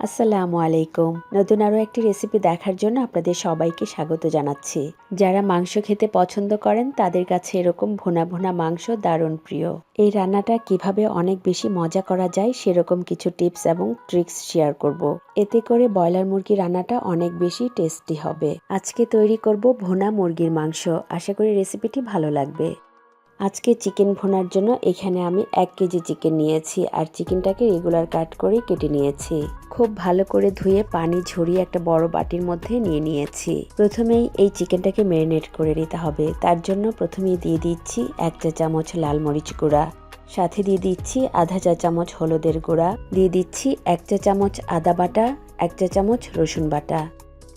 আসসালামু আলাইকুম। নতুন আরও একটি রেসিপি দেখার জন্য আপনাদের সবাইকে স্বাগত জানাচ্ছি। যারা মাংস খেতে পছন্দ করেন, তাদের কাছে এরকম ভোনা ভুনা মাংস দারুণ প্রিয়। এই রান্নাটা কীভাবে অনেক বেশি মজা করা যায়, সেরকম কিছু টিপস এবং ট্রিক্স শেয়ার করব। এতে করে ব্রয়লার মুরগি রান্নাটা অনেক বেশি টেস্টি হবে। আজকে তৈরি করব ভোনা মুরগির মাংস। আশা করি রেসিপিটি ভালো লাগবে। আজকে চিকেন ভোনার জন্য এখানে আমি এক কেজি চিকেন নিয়েছি আর চিকেনটাকে রেগুলার কাট করে কেটে নিয়েছি। খুব ভালো করে ধুয়ে পানি ঝরিয়ে একটা বড় বাটির মধ্যে নিয়ে নিয়েছি। প্রথমেই এই চিকেনটাকে ম্যারিনেট করে নিতে হবে। তার জন্য প্রথমেই দিয়ে দিচ্ছি এক চা চামচ লাল মরিচ গুঁড়া, সাথে দিয়ে দিচ্ছি আধা চা চামচ হলুদের গুঁড়া, দিয়ে দিচ্ছি এক চা চামচ আদা বাটা, এক চা চামচ রসুন বাটা।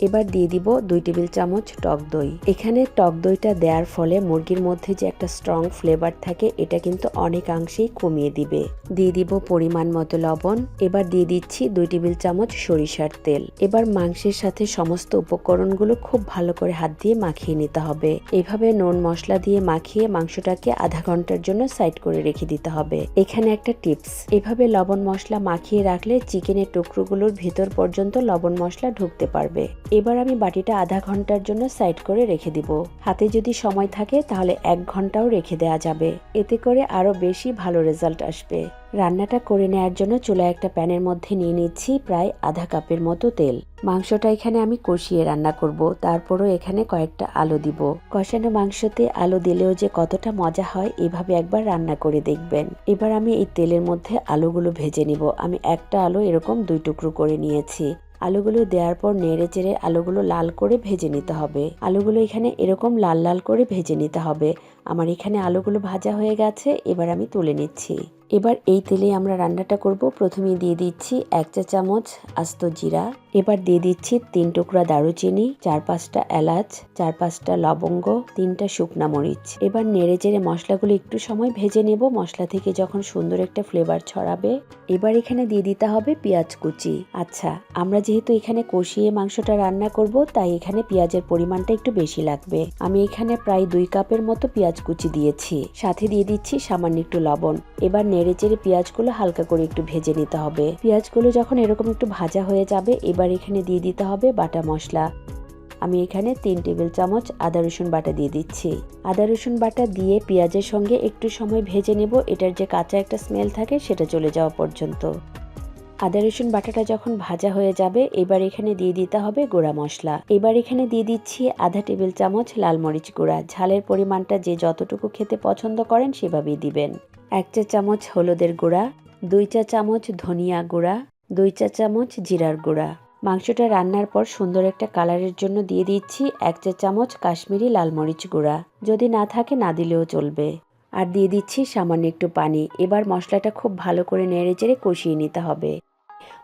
এবার দিয়ে দিব দুই টেবিল চামচ টক দই। এখানে টক দইটা দেওয়ার ফলে মুরগির মধ্যে যে একটা স্ট্রং ফ্লেভার থাকে, এটা কিন্তু অনেকাংশেই কমিয়ে দিবে। দিয়ে দিব পরিমাণ মতো লবণ। এবার দিয়ে দিচ্ছি দুই টেবিল চামচ সরিষার তেল। এবার মাংসের সাথে সমস্ত উপকরণগুলো খুব ভালো করে হাত দিয়ে মাখিয়ে নিতে হবে। এভাবে নুন, মশলা দিয়ে মাখিয়ে মাংসটাকে আধা ঘণ্টার জন্য সাইড করে রেখে দিতে হবে। এখানে একটা টিপস এভাবে লবণ মশলা মাখিয়ে রাখলে চিকেনের টুকরোগুলোর ভেতর পর্যন্ত লবণ মশলা ঢুকতে পারবে। এবার আমি বাটিটা আধা ঘণ্টার জন্য সাইড করে রেখে দিব। হাতে যদি সময় থাকে তাহলে এক ঘন্টাও রেখে দেওয়া যাবে। এতে করে আরও বেশি ভালো রেজাল্ট আসবে। রান্নাটা করে নেওয়ার জন্য চুলা একটা প্যানের মধ্যে নিয়ে নিচ্ছি প্রায় আধা কাপের মতো তেল। মাংসটা এখানে আমি কষিয়ে রান্না করব। তারপরও এখানে কয়েকটা আলু দিব। কষানো মাংসতে আলু দিলেও যে কতটা মজা হয়, এভাবে একবার রান্না করে দেখবেন। এবার আমি এই তেলের মধ্যে আলুগুলো ভেজে নিব। আমি একটা আলু এরকম দুই টুকরো করে নিয়েছি। আলুগুলো দেওয়ার পর নেড়ে চেড়ে আলুগুলো লাল করে ভেজে নিতে হবে। আলুগুলো এখানে এরকম লাল লাল করে ভেজে নিতে হবে। আমার এখানে আলুগুলো ভাজা হয়ে গেছে, এবার আমি তুলে নিচ্ছি। এবার এই তেলে আমরা রান্নাটা করব। প্রথমে দিয়ে দিচ্ছি এক চা চামচ আস্ত জিরা। এবার দিয়ে দিচ্ছি তিন টুকরা দারুচিনি, চার পাঁচটা এলাচ, চার পাঁচটা লবঙ্গ, তিনটা শুকনা মরিচ। এবার নেড়ে চেড়ে মশলাগুলো একটু সময় ভেজে নেব। মশলা থেকে যখন সুন্দর একটা ফ্লেভার ছড়াবে, এবার এখানে দিয়ে দিতে হবে পেঁয়াজ কুচি। আচ্ছা আমরা যেহেতু এখানে কষিয়ে মাংসটা রান্না করব, তাই এখানে পেঁয়াজের পরিমাণটা একটু বেশি লাগবে। আমি এখানে প্রায় দুই কাপের মতো পেঁয়াজ কুচি দিয়েছি। সাথে দিয়ে দিচ্ছি সামান্য একটু লবণ। এবার চেড়ে পেঁয়াজগুলো হালকা করে একটু ভেজে নিতে হবে। পেঁয়াজগুলো যখন এরকম একটু ভাজা হয়ে যাবে, এবার এখানে দিয়ে দিতে হবে বাটা মশলা। আমি এখানে তিন টেবিল চামচ আদা, রসুন বাটা দিয়ে দিচ্ছি। আদা, রসুন বাটা দিয়ে পেঁয়াজের সঙ্গে একটু সময় ভেজে নেব। এটার যে কাঁচা একটা স্মেল থাকে, সেটা চলে যাওয়া পর্যন্ত। আদা, রসুন বাটাটা যখন ভাজা হয়ে যাবে, এবার এখানে দিয়ে দিতে হবে গোড়া মশলা। এবার এখানে দিয়ে দিচ্ছি আধা টেবিল চামচ লাল মরিচ গুঁড়া। ঝালের পরিমাণটা যে যতটুকু খেতে পছন্দ করেন, সেভাবেই দিবেন। এক চা চামচ হলুদের গুঁড়া, দুই চা চামচ ধনিয়া গুঁড়া, দুই চা চামচ জিরার গুঁড়া। মাংসটা রান্নার পর সুন্দর একটা কালারের জন্য দিয়ে দিচ্ছি এক চা চামচ কাশ্মীরি লাল মরিচ গুঁড়া। যদি না থাকে না দিলেও চলবে। আর দিয়ে দিচ্ছি সামান্য একটু পানি। এবার মশলাটা খুব ভালো করে নেড়ে চেড়ে কষিয়ে নিতে হবে।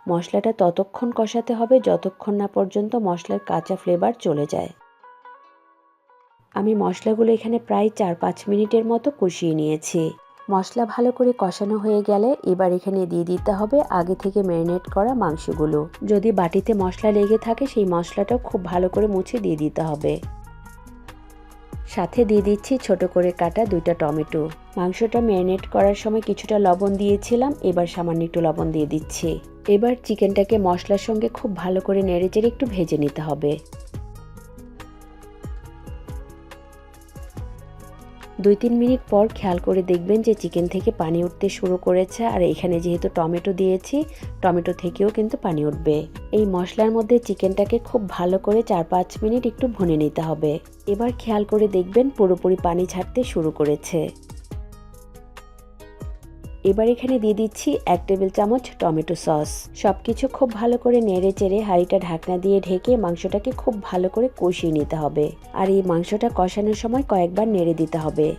মশলাটা ততক্ষণ কষাতে হবে যতক্ষণ না পর্যন্ত মশলার কাঁচা ফ্লেভার চলে যায়। আমি মশলাগুলো এখানে প্রায় চার পাঁচ মিনিটের মতো কষিয়ে নিয়েছি। মশলা ভালো করে কষানো হয়ে গেলে এবার এখানে দিয়ে দিতে হবে আগে থেকে ম্যারিনেট করা মাংসগুলো। যদি বাটিতে মশলা লেগে থাকে সেই মশলাটাও খুব ভালো করে মুছে দিয়ে দিতে হবে। সাথে দিয়ে দিচ্ছি ছোট করে কাটা দুইটা টমেটো। মাংসটা ম্যারিনেট করার সময় কিছুটা লবণ দিয়েছিলাম, এবার সামান্য একটু লবণ দিয়ে দিচ্ছি। এবার চিকেনটাকে মশলার সঙ্গে খুব ভালো করে নেড়ে চেড়ে একটু ভেজে নিতে হবে। দুই তিন মিনিট পর খেয়াল করে দেখবেন যে চিকেন থেকে পানি উঠতে শুরু করেছে। আর এখানে যেহেতু টমেটো দিয়েছি, টমেটো থেকেও কিন্তু পানি উঠবে। এই মশলার মধ্যে চিকেনটাকে খুব ভালো করে চার পাঁচ মিনিট একটু ভুনে নিতে হবে। এবার খেয়াল করে দেখবেন পুরোপুরি পানি ছাড়তে শুরু করেছে। এবার এখানে দিয়ে দিচ্ছি এক টেবিল চামচ টমেটো সস। সব কিছু খুব ভালো করে নেড়ে চেড়ে হাঁড়িটা ঢাকনা দিয়ে ঢেকে মাংসটাকে খুব ভালো করে কষিয়ে নিতে হবে। আর এই মাংসটা কষানোর সময় কয়েকবার নেড়ে দিতে হবে।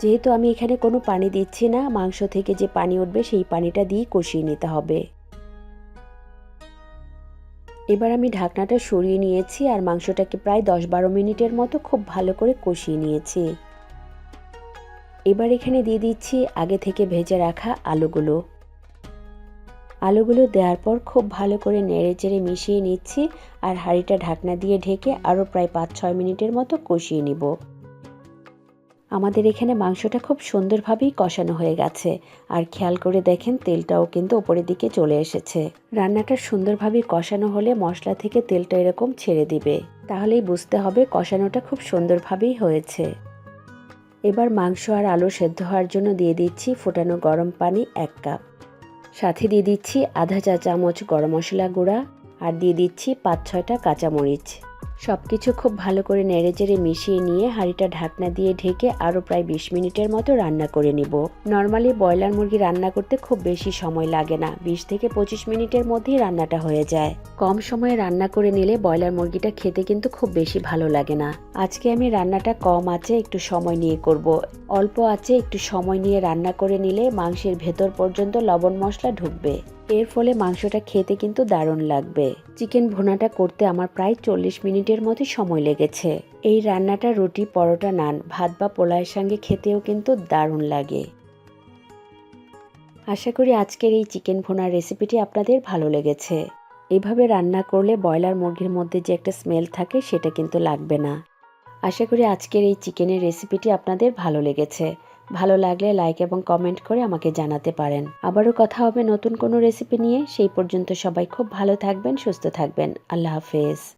যেহেতু আমি এখানে কোনো পানি দিচ্ছি না, মাংস থেকে যে পানি উঠবে সেই পানিটা দিয়ে কষিয়ে নিতে হবে। এবার আমি ঢাকনাটা সরিয়ে নিয়েছি আর মাংসটাকে প্রায় দশ বারো মিনিটের মতো খুব ভালো করে কষিয়ে নিয়েছি। এবার এখানে দিয়ে দিচ্ছি আগে থেকে ভেজে রাখা আলুগুলো। আলুগুলো দেওয়ার পর খুব ভালো করে নেড়ে চেড়ে মিশিয়ে নিচ্ছি আর হাঁড়িটা ঢাকনা দিয়ে ঢেকে আরও প্রায় পাঁচ ছয় মিনিটের মতো কষিয়ে নিব। আমাদের এখানে মাংসটা খুব সুন্দরভাবেই কষানো হয়ে গেছে আর খেয়াল করে দেখেন তেলটাও কিন্তু ওপরের দিকে চলে এসেছে। রান্নাটা সুন্দরভাবে কষানো হলে মশলা থেকে তেলটা এরকম ছেড়ে দিবে। তাহলেই বুঝতে হবে কষানোটা খুব সুন্দরভাবেই হয়েছে। এবার মাংস আর আলু সেদ্ধ হওয়ার জন্য দিয়ে দিচ্ছি ফোটানো গরম পানি এক কাপ। সাথে দিয়ে দিচ্ছি আধা চা চামচ গরম মশলা গুঁড়া আর দিয়ে দিচ্ছি পাঁচ ছয়টা কাঁচামরিচ। সব কিছু খুব ভালো করে নেড়েচেড়ে মিশিয়ে নিয়ে হাঁড়িটা ঢাকনা দিয়ে ঢেকে আরও প্রায় বিশ মিনিটের মতো রান্না করে নিব। নর্মালি ব্রয়লার মুরগি রান্না করতে খুব বেশি সময় লাগে না, বিশ থেকে পঁচিশ মিনিটের মধ্যেই রান্নাটা হয়ে যায়। কম সময়ে রান্না করে নিলে ব্রয়লার মুরগিটা খেতে কিন্তু খুব বেশি ভালো লাগে না। আজকে আমি রান্নাটা কম আছে, একটু সময় নিয়ে করব। অল্প আছে, একটু সময় নিয়ে রান্না করে নিলে মাংসের ভেতর পর্যন্ত লবণ মশলা ঢুকবে। এর ফলে মাংসটা খেতে কিন্তু দারুণ লাগবে। চিকেন ভোনাটা করতে আমার প্রায় চল্লিশ মিনিটের মতো সময় লেগেছে। এই রান্নাটা রুটি, পরোটা, নান, ভাত বা পোলাওয়ের সঙ্গে খেতেও কিন্তু দারুণ লাগে। আশা করি আজকের এই চিকেন ভোনার রেসিপিটি আপনাদের ভালো লেগেছে। এভাবে রান্না করলে ব্রয়লার মুরগির মধ্যে যে একটা স্মেল থাকে, সেটা কিন্তু লাগবে না। আশা করি আজকের এই চিকেনের রেসিপিটি আপনাদের ভালো লেগেছে। ভালো লাগলে লাইক এবং কমেন্ট করে আমাকে জানাতে পারেন। আবারও কথা হবে নতুন কোনো রেসিপি নিয়ে। সেই পর্যন্ত সবাই খুব ভালো থাকবেন, সুস্থ থাকবেন। আল্লাহ হাফেজ।